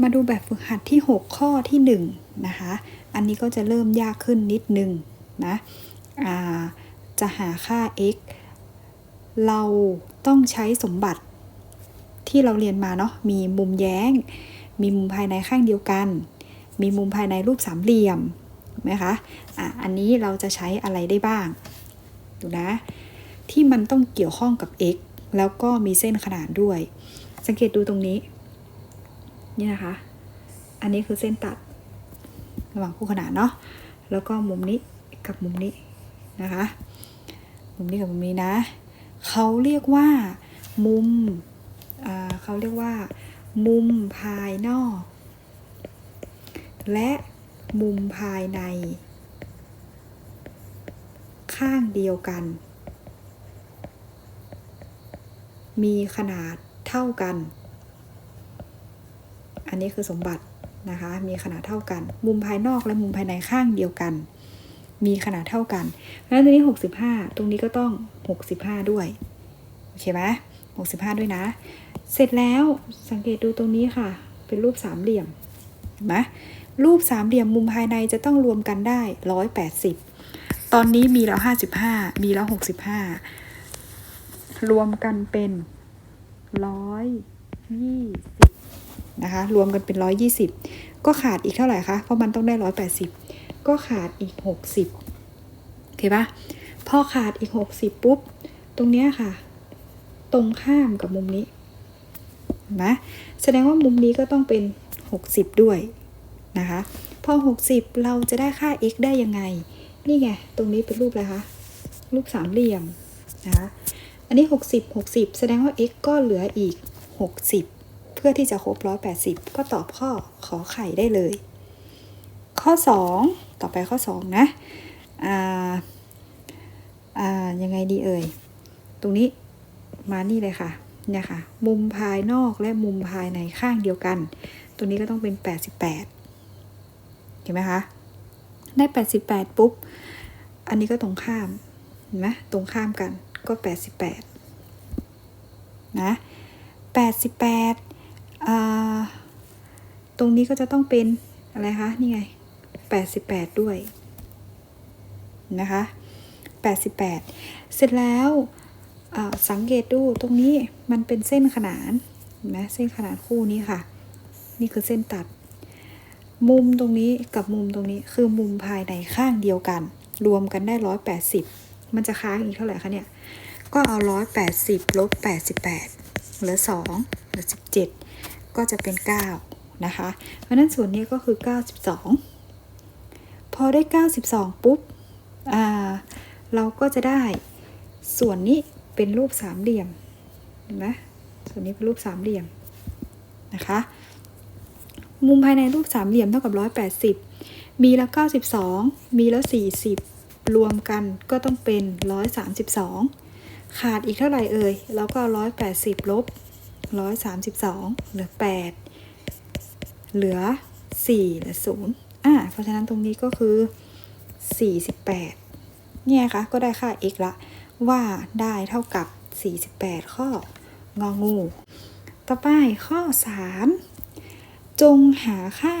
มาดูแบบฝึกหัดที่ 6 ข้อที่ 1 นะคะ อันนี้ก็จะเริ่มยากขึ้นนิดนึงนะจะหาค่า x เราต้องใช้สมบัติที่เราเรียนมาเนาะ มีมุมแย้ง มีมุมภายในข้างเดียวกัน มีมุมภายในรูปสามเหลี่ยมนะคะอะอันนี้เราจะใช้อะไรได้บ้าง ดูนะ ที่มันต้องเกี่ยวข้องกับ x แล้วก็มีเส้นขนานด้วย สังเกตดูตรงนี้ นี่นะคะ อันนี้คือเส้นตัดระหว่างคู่ขนานเนาะ แล้วก็มุมนี้กับมุมนี้นะคะ มุมนี้กับมุมนี้นะ เขาเรียกว่ามุมเขาเรียกว่า มุมภายนอก และมุมภายใน ข้างเดียวกัน มีขนาดเท่ากัน อันนี้คือสมบัตินะคะ มีขนาดเท่ากัน มุมภายนอกและมุมภายในข้างเดียวกัน มีขนาดเท่ากันเพราะฉะนั้นตรงนี้ 65 ตรงนี้ก็ต้อง 65 ด้วย โอเคไหม65 ด้วยนะ เสร็จแล้วสังเกตดูตรงนี้ค่ะ เป็นรูปสามเหลี่ยม เห็นไหมรูปสามเหลี่ยมมุมภายในจะต้องรวมกันได้ 180 ตอนนี้มีแล้ว 55 มีแล้ว 65 รวมกันเป็น 120 นะคะ รวมกันเป็น 120 ก็ขาดอีกเท่าไหร่คะ เพราะมันต้องได้ 180 ก็ขาดอีก 60โอเคปะพอขาดอีก 60 ปุ๊บ ตรงเนี้ยค่ะ ตรงข้ามกับมุมนี้เห็นไหมแสดงว่ามุมนี้ก็ต้องเป็น 60 ด้วยนะคะ พอ 60 เราจะได้ค่า x ได้ยังไง นี่ไง ตรงนี้เป็นรูปอะไรคะ รูปสามเหลี่ยมนะคะ อันนี้ 60 60 แสดงว่า x ก็เหลืออีก 60 พื่อที่จะครบ180ก็ตอบข้อขอไข่ได้เลย ข้อ2ต่อไปข้อ2นะอ่าอ่ายังไงดีเอ่ย ตรงนี้มานี่เลยค่ะเนี่ยค่ะ มุมภายนอกและมุมภายในข้างเดียวกัน ตัวนี้ก็ต้องเป็น 88 เห็นไหมคะ ได้ 88 ปุ๊บ อันนี้ก็ตรงข้าม เห็นไหมตรงข้ามกันก็ 88 นะ 88 ตรงนี้ก็จะต้องเป็นอะไรคะ นี่ไง 88 ด้วยนะคะ 88 เสร็จแล้วสังเกตดูตรงนี้มันเป็นเส้นขนานเห็นไหมเส้นขนานคู่นี้ค่ะ นี่คือเส้นตัด มุมตรงนี้กับมุมตรงนี้คือมุมภายในข้างเดียวกัน รวมกันได้180มันจะค้างอีกเท่าไหร่คะเนี่ย ก็เอา180ลบ88 เหลือ 2 เหลือ 17 ก็จะเป็น 9 นะคะ เพราะนั้นส่วนนี้ก็คือ 92 พอได้ 92 ปุ๊บอ่าเราก็จะได้ส่วนนี้เป็นรูปสามเหลี่ยมเห็นไหมส่วนนี้เป็นรูปสามเหลี่ยมนะคะ มุมภายในรูปสามเหลี่ยมเท่ากับ180มีแล้ว92มีแล้ว40รวมกันก็ต้องเป็น132 ขาดอีกเท่าไหร่เอ่ยเราก็180ลบ132เหลือ8เหลือ4เหลือ0อ่าเพราะฉะนั้นตรงนี้ก็คือ48เนี่ยค่ะก็ได้ค่า x ละ ว่าได้เท่ากับ48ข้ององู ต่อไปข้อ3จงหาค่า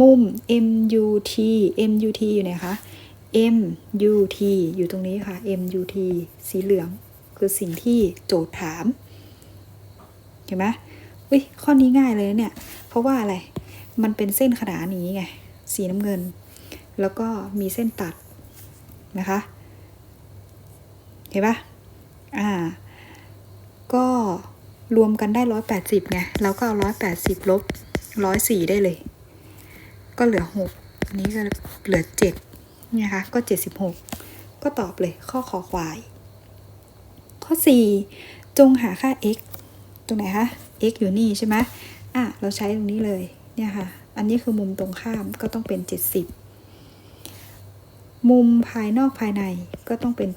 มุม MUT MUT อยู่ไหนคะ MUT อยู่ตรงนี้ค่ะ MUT สีเหลือง คือสิ่งที่โจทย์ถาม เห็นไหมอุ้ยข้อนี้ง่ายเลยเนี่ย เพราะว่าอะไร มันเป็นเส้นขนานนี้ไง สีน้ำเงิน แล้วก็มีเส้นตัดนะคะ เห็นปะอ่า ก็รวมกันได้ร้อยแปดสิบไง เราก็เอาร้อยแปดสิบลบร้อยสี่ได้เลย ก็เหลือหกนี้ก็เหลือเจ็ดเนี่ยค่ะก็เจ็ดสิบหกก็ตอบเลยข้อขอควาย ข้อสี่จงหาค่า x ตรงไหนคะ x อยู่นี่ใช่ไหมอะ เราใช้ตรงนี้เลย เนี่ยค่ะ อันนี้คือมุมตรงข้ามก็ต้องเป็นเจ็ดสิบมุมภายนอกภายในก็ต้องเป็น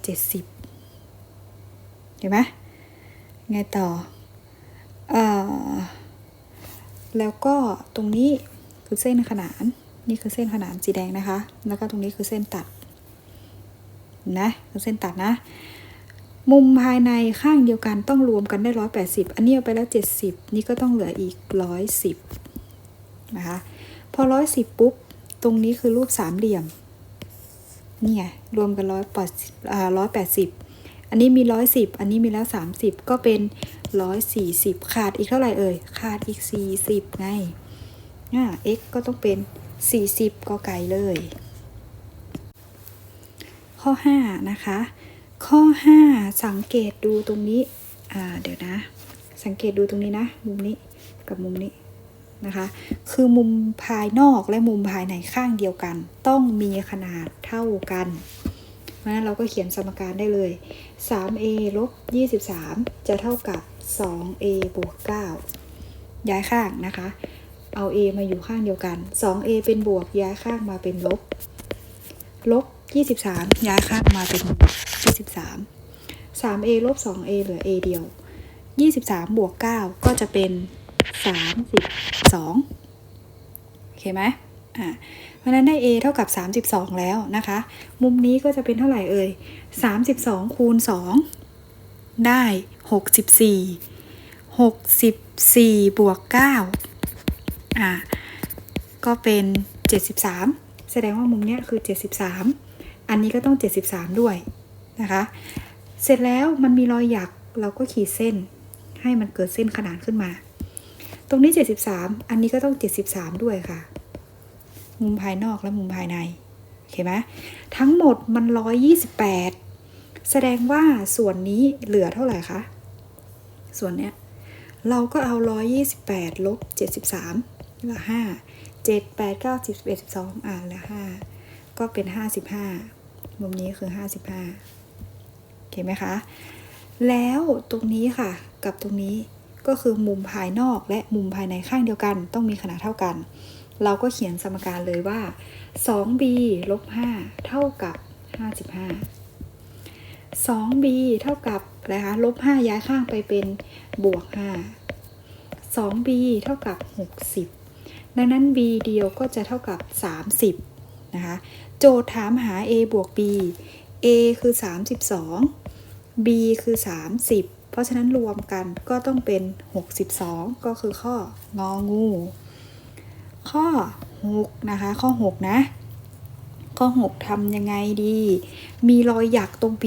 70 เห็นไหมไงต่ออแล้วก็ตรงนี้คือเส้นขนาน นี่คือเส้นขนานสีแดงนะคะ แล้วก็ตรงนี้คือเส้นตัด นะคือเส้นตัดนะ มุมภายในข้างเดียวกันต้องรวมกันได้ 180 อันนี้เอาไปแล้ว 70 นี่ก็ต้องเหลืออีก 110 นะคะ พอร้อยสิบปุ๊บ ตรงนี้คือรูปสามเหลี่ยม นี่ไง รวมกันร้อยแปดสิบอันนี้มีร้อยสิบอันนี้มีแล้วสามสิบก็เป็นร้อยสี่สิบขาดอีกเท่าไหร่เอ่ย ขาดอีกสี่สิบไงอ่า x ก็ต้องเป็นสี่สิบก็ไก่เลย ข้อห้านะคะ ข้อห้าสังเกตดูตรงนี้ อ่า เดี๋ยวนะ สังเกตดูตรงนี้นะ มุมนี้กับมุมนี้นะคะ คือมุมภายนอกและมุมภายในข้างเดียวกัน ต้องมีขนาดเท่ากันเพราะฉะนั้นเราก็เขียนสมการได้เลย 3a ลบ 23 จะเท่ากับ 2a บวก 9 ย้ายข้างนะคะ เอา a มาอยู่ข้างเดียวกัน 2a เป็นบวก ย้ายข้างมาเป็นลบ ลบ23 ย้ายข้างมาเป็นบวก23 3a ลบ 2a เหลือ a เดียว 23 บวก 9 ก็จะเป็น 32 โอเคไหมอ่าเพราะฉะนั้นได้ a เท่ากับ 32 แล้วนะคะ มุมนี้ก็จะเป็นเท่าไหร่เอ่ย 32 คูณ 2 ได้ 64 64 บวก 9 อ่า ก็เป็น 73 แสดงว่ามุมเนี้ยคือ 73 อันนี้ก็ต้อง 73 ด้วยนะคะ เสร็จแล้วมันมีรอยหยักเราก็ขีดเส้น ให้มันเกิดเส้นขนานขึ้นมา ตรงนี้ 73 อันนี้ก็ต้อง 73 ด้วยค่ะ มุมภายนอกและมุมภายในโอเคไหมทั้งหมดมัน 128 แสดงว่าส่วนนี้เหลือเท่าไหร่คะ ส่วนเนี้ยเราก็เอา 128ลบ73เหลือ5 7 8 9 10 11 12อ่าเหลือ5ก็เป็น 55 มุมนี้คือ 55โอเคไหมคะ แล้วตรงนี้ค่ะกับตรงนี้ก็คือมุมภายนอกและมุมภายในข้างเดียวกัน ต้องมีขนาดเท่ากัน เราก็เขียนสมการเลยว่า 2b ลบ5เท่ากับ 55 2b เท่ากับอะไรคะลบ5ย้ายข้างไปเป็นบวก 5 2b เท่ากับ 60 ดังนั้น b เดียวก็จะเท่ากับ 30 นะคะ โจทย์ถามหา a บวก b a คือ 32 b คือ 30 เพราะฉะนั้นรวมกันก็ต้องเป็น 62 ก็คือข้ององู ข้อ 6 นะคะ ข้อ 6 นะข้อ 6ทำยังไงดี มีรอยหยักตรง b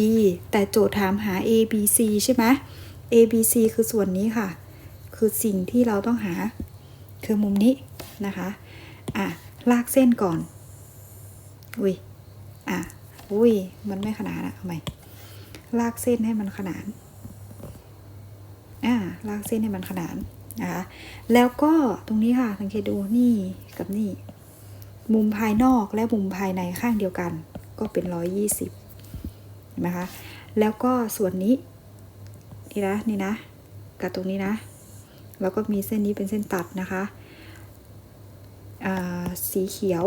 แต่โจทย์ถามหา a b c ใช่ไหม a b c คือส่วนนี้ค่ะ คือสิ่งที่เราต้องหา คือมุมนี้ นะคะอะลากเส้นก่อน อุ้ยอะอุ้ยมันไม่ขนานอะเอาใหม่ลากเส้นให้มันขนานอ่าลากเส้นให้มันขนานนะคะแล้วก็ตรงนี้ค่ะสังเกตดูนี่กับนี่ มุมภายนอกและมุมภายในข้างเดียวกัน ก็เป็นร้อยยี่สิบนะคะแล้วก็ส่วนนี้นี่นะนี่นะกับตรงนี้นะ แล้วก็มีเส้นนี้เป็นเส้นตัดนะคะ สีเขียว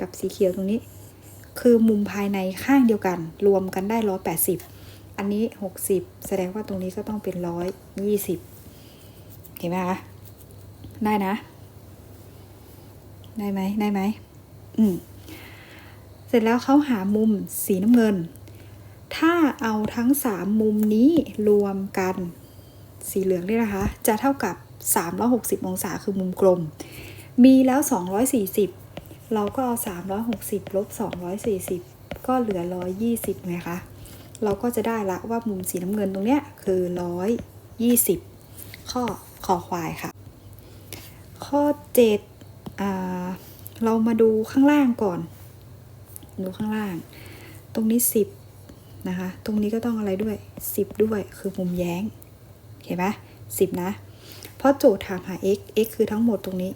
กับสีเขียวตรงนี้ คือมุมภายในข้างเดียวกัน รวมกันได้ร้อยแปดสิบอันนี้หกสิบแสดงว่าตรงนี้ก็ต้องเป็นร้อยยี่สิบเห็นไหมคะได้นะ ได้ไหมได้ไหมอืมเสร็จแล้วเขาหามุมสีน้ำเงิน ถ้าเอาทั้งสามมุมนี้รวมกันสีเหลืองนี่ยนะคะ จะเท่ากับ360 องศาคือมุมกลม มีแล้ว 240 เราก็เอา 360 ลบ 240 ก็เหลือ 120ไงคะ เราก็จะได้ละว่ามุมสีน้ำเงินตรงเนี้ยคือ 120 ข้อขอควายค่ะ ข้อ 7 อ่า เรามาดูข้างล่างก่อน ดูข้างล่าง ตรงนี้ 10 นะคะ ตรงนี้ก็ต้องอะไรด้วย 10 ด้วย คือมุมแย้ง เห็นไหมสิบนะ เพราะโจทย์ถามหา x x คือทั้งหมดตรงนี้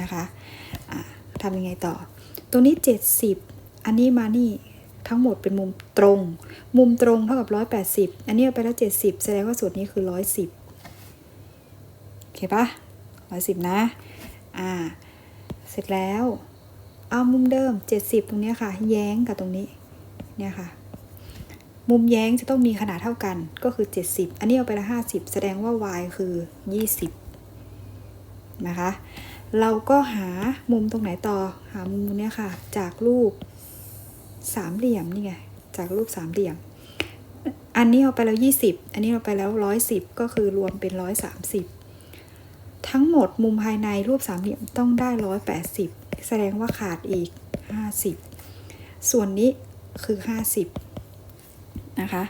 นะคะะทำยังไงต่อ ตรงนี้ 70 อันนี้มานี่ทั้งหมดเป็นมุมตรง มุมตรงเท่ากับ 180 อันนี้เอาไปแล้ว 70 แสดงว่าส่วนนี้คือ 110โอเคปะ110 นะ อ่า เสร็จแล้ว เอามุมเดิม 70 ตรงนี้ค่ะ แย้งกับตรงนี้ เนี่ยค่ะ มุมแย้งจะต้องมีขนาดเท่ากัน ก็คือ 70 อันนี้เอาไปละ 50 แสดงว่า y คือ 20 นะคะ เราก็หามุมตรงไหนต่อหามุมเนี้ยค่ะ จากรูปสามเหลี่ยมนี่ไงจากรูปสามเหลี่ยม อันนี้เอาไปแล้ว20อันนี้เอาไปแล้ว110ก็คือรวมเป็น130ทั้งหมดมุมภายในรูปสามเหลี่ยมต้องได้180แสดงว่าขาดอีก50ส่วนนี้คือ50นะคะ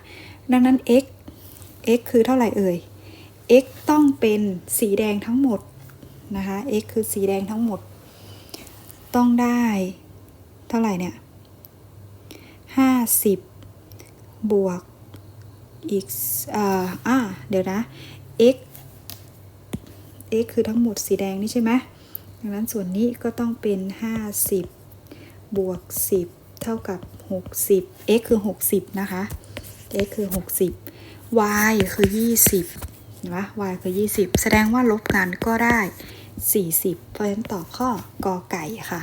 ดังนั้น x x คือเท่าไหร่เอ่ย x ต้องเป็นสีแดงทั้งหมด นะคะ x คือสีแดงทั้งหมด ต้องได้ เท่าไหร่เนี่ย50บวกอีกอ่าอ่าเดี๋ยวนะ x x คือทั้งหมดสีแดงนี่ใช่ไหมดังนั้นส่วนนี้ก็ต้องเป็น 50 บวก 10 เท่ากับ 60 x คือ 60 นะคะ x คือ 60 y คือ 20เห็นไหม y คือ 20 แสดงว่าลบกันก็ได้ 40 เพราะฉะนั้นตอบข้อกอไก่ค่ะ